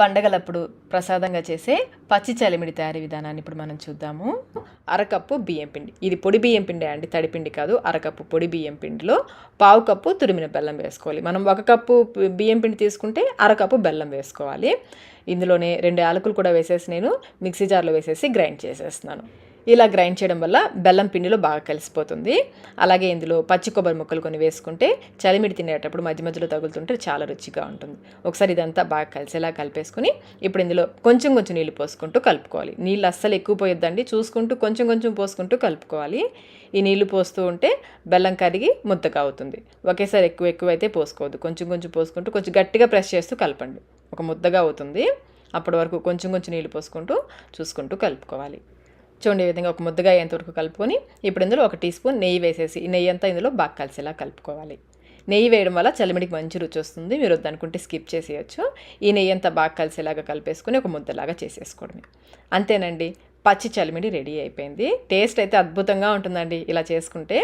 పండగలప్పుడు ప్రసాదంగా చేసే పచ్చి చలిమిడి తయారీ విధానాన్ని ఇప్పుడు మనం చూద్దాము. అరకప్పు బియ్యం పిండి. ఇది పొడి బియ్యం పిండి అండి తడిపిండి కాదు. అరకప్పు పొడి బియ్యం పిండిలో పావు కప్పు తురిమిన బెల్లం వేసుకోవాలి. మనం ఒక కప్పు బియ్యం పిండి తీసుకుంటే అరకప్పు బెల్లం వేసుకోవాలి. ఇందులోనే రెండు యాలకులు కూడా వేసేసి నేను మిక్సీ జార్లో వేసేసి గ్రైండ్ చేసేస్తున్నాను. ఇలా గ్రైండ్ చేయడం వల్ల బెల్లం పిండిలో బాగా కలిసిపోతుంది. అలాగే ఇందులో పచ్చి కొబ్బరి ముక్కలు కొన్ని వేసుకుంటే చలిమిడి తినేటప్పుడు మధ్య మధ్యలో తగులుతుంటే చాలా రుచిగా ఉంటుంది. ఒకసారి ఇదంతా బాగా కలిసేలా కలిపేసుకుని ఇప్పుడు ఇందులో కొంచెం కొంచెం నీళ్ళు పోసుకుంటూ కలుపుకోవాలి. నీళ్ళు అస్సలు ఎక్కువ పోయొద్దండి. చూసుకుంటూ కొంచెం కొంచెం పోసుకుంటూ కలుపుకోవాలి. ఈ నీళ్ళు పోస్తూ ఉంటే బెల్లం కరిగి ముద్దగా అవుతుంది. ఒకేసారి ఎక్కువ ఎక్కువ అయితే పోసుకోవద్దు. కొంచెం కొంచెం పోసుకుంటూ కొంచెం గట్టిగా ప్రెస్ చేస్తూ కలపండి. ఒక ముద్దగా అవుతుంది. అప్పటి వరకు కొంచెం కొంచెం నీళ్ళు పోసుకుంటూ చూసుకుంటూ కలుపుకోవాలి. చూడండి ఈ విధంగా ఒక ముద్దగా అయ్యేంతవరకు కలుపుకొని ఇప్పుడు ఇందులో ఒక టీ స్పూన్ నెయ్యి వేసేసి నెయ్యి అంతా ఇందులో బాగా కలిసేలా కలుపుకోవాలి. నెయ్యి వేయడం వల్ల చలిమిడికి మంచి రుచి వస్తుంది. మీరు వద్దనుకుంటే స్కిప్ చేసేయచ్చు. ఈ నెయ్యి అంతా బాగా కలిసేలాగా కలిపేసుకొని ఒక ముద్దలాగా చేసేసుకోవడమే. అంతేనండి పచ్చి చలిమిడి రెడీ అయిపోయింది. టేస్ట్ అయితే అద్భుతంగా ఉంటుందండి ఇలా చేసుకుంటే.